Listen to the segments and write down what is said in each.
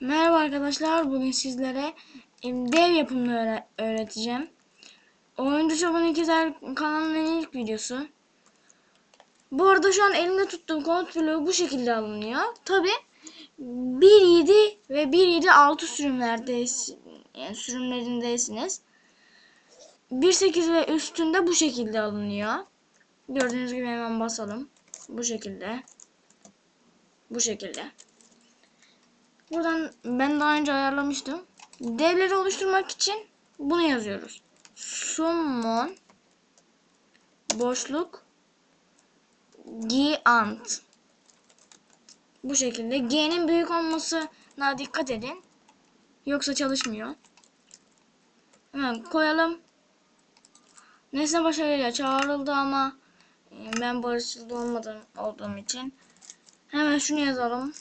Merhaba arkadaşlar. Bugün sizlere dev yapımını öğre- öğreteceğim. Oyuncu Çoban İkizler kanalının ilk videosu. Bu arada şu an elimde tuttuğum komut bu şekilde alınıyor. Tabi 1.7 ve 1.7.6 sürümlerdeyiz. Yani sürümlerindesiniz. 1.8 ve üstünde bu şekilde alınıyor. Gördüğünüz gibi hemen basalım. Bu şekilde. Bu şekilde. Buradan ben daha önce ayarlamıştım. Devleri oluşturmak için bunu yazıyoruz. Summon boşluk giant bu şekilde G'nin büyük olmasına dikkat edin. Yoksa çalışmıyor. Hemen koyalım. Nesne başarıyla çağrıldı ama e, ben barışçıl olmadığım olduğum için hemen şunu yazalım.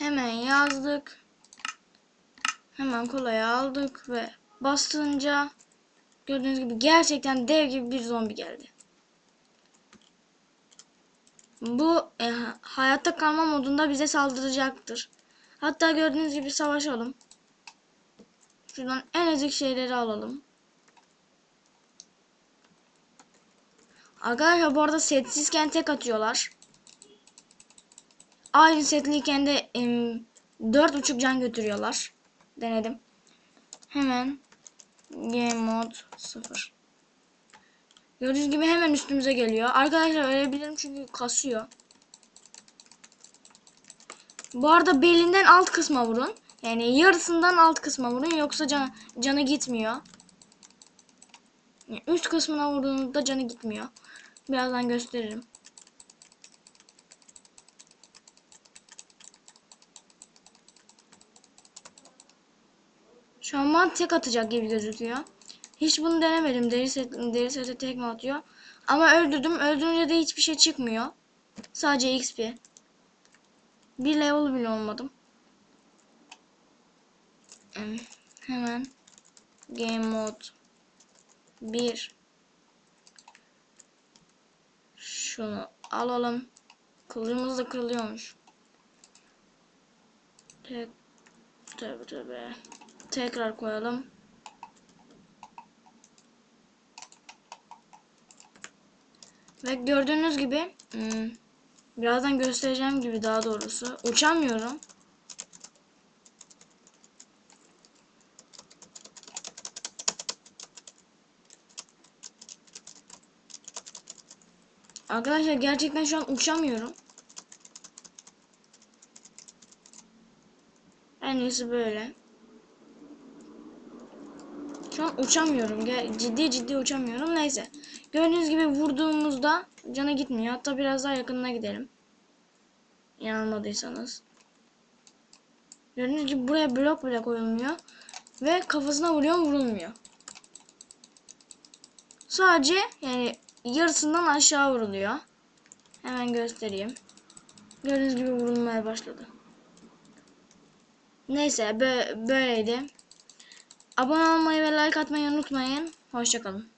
Hemen yazdık. Hemen kolaya aldık ve bastırınca gördüğünüz gibi gerçekten dev gibi bir zombi geldi. Bu e, hayatta kalma modunda bize saldıracaktır. Hatta gördüğünüz gibi savaşalım. Şuradan en ezik şeyleri alalım. Arkadaşlar bu arada setsizken tek atıyorlar. Aynı setliyken de em, 4.5 can götürüyorlar. Denedim. Hemen game mode 0. Gördüğünüz gibi hemen üstümüze geliyor. Arkadaşlar ölebilirim çünkü kasıyor. Bu arada belinden alt kısma vurun. Yani yarısından alt kısma vurun yoksa can, canı gitmiyor. Yani üst kısmına vurduğunuzda canı gitmiyor. Birazdan gösteririm. Şu an bana tek atacak gibi gözüküyor. Hiç bunu denemedim. Deri, set, deri sete tek mi atıyor? Ama öldürdüm. Öldürünce de hiçbir şey çıkmıyor. Sadece XP. Bir level bile olmadım. Hemen Game Mode 1 Şunu alalım. Kılıcımız da kırılıyormuş. Tek Tabi tabi. Tekrar koyalım. Ve gördüğünüz gibi hmm, birazdan göstereceğim gibi daha doğrusu uçamıyorum. Arkadaşlar gerçekten şu an uçamıyorum. En iyisi böyle. Şu an uçamıyorum. Ciddi ciddi uçamıyorum. Neyse. Gördüğünüz gibi vurduğumuzda canı gitmiyor. Hatta biraz daha yakınına gidelim. İnanmadıysanız. Gördüğünüz gibi buraya blok bile koyulmuyor. Ve kafasına vuruyor vurulmuyor. Sadece yani yarısından aşağı vuruluyor. Hemen göstereyim. Gördüğünüz gibi vurulmaya başladı. Neyse bö böyleydi. Abone olmayı ve like atmayı unutmayın. Hoşçakalın.